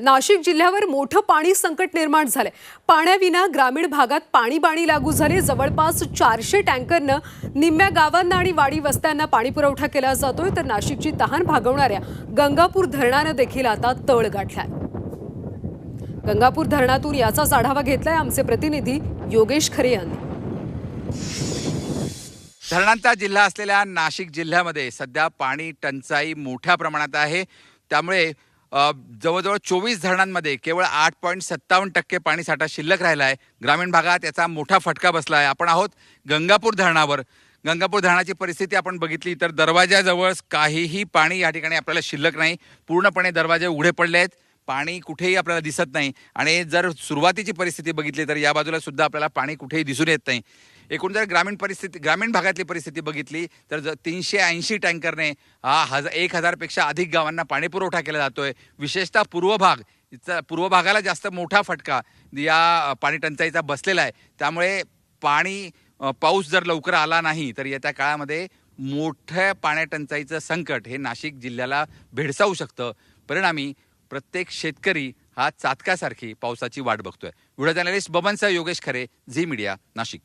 नाशिक जिल्ह्यावर मोठं पाणी संकट निर्माण झालंय. पाण्याविना ग्रामीण भागात पाणी बाणी लागू झाले. जवळपास चारशे टँकरनं निम्म्या गावांना आणि वाडी वस्त्यांना पाणी पुरवठा केला जातोय. तर नाशिकची तहान भागवणाऱ्या गंगापूर धरणानं देखील आता तळ गाठलाय. गंगापूर धरणातून याचाच आढावा घेतलाय आमचे प्रतिनिधी योगेश खरे यांनी. धरणांचा जिल्हा असलेल्या नाशिक जिल्ह्यामध्ये सध्या पाणी टंचाई मोठ्या प्रमाणात आहे. त्यामुळे जवळजवळ चोवीस धरणांमध्ये केवळ आठ पॉईंट सत्तावन्न टक्के पाणीसाठा शिल्लक राहिला आहे ग्रामीण भागात याचा मोठा फटका बसला आहे आपण आहोत गंगापूर धरणावर. गंगापूर धरणाची परिस्थिती आपण बघितली तर दरवाजाजवळ काहीही पाणी या ठिकाणी आपल्याला शिल्लक नाही. पूर्णपणे दरवाजे उघडे पडले आहेत. पाणी कुठेही आपल्याला दिसत नाही. आणि जर सुरुवातीची परिस्थिती बघितली तर या बाजूला सुद्धा आपल्याला पाणी कुठेही दिसून येत नाही. एकूण जर ग्रामीण परिस्थिती ग्रामीण भागातली परिस्थिती बघितली तर ज तीनशे ऐंशी टँकरने हा हजार एक हजारपेक्षा अधिक गावांना पाणीपुरवठा केला केला जातोय. विशेषतः पूर्व भाग पूर्व भागाला जास्त मोठा फटका या पाणी टंचाईचा बसलेला आहे. त्यामुळे पाणी पाऊस जर लवकर आला नाही तर येत्या काळामध्ये मोठ्या पाण्या टंचाईचं संकट हे नाशिक जिल्ह्याला भेडसावू शकतं. परिणामी प्रत्येक शेतकरी हा चातकासारखी पावसाची वाट बघतोय. व्हिडिओ जर्नलिस्ट बबनसह योगेश खरे झी मीडिया नाशिक.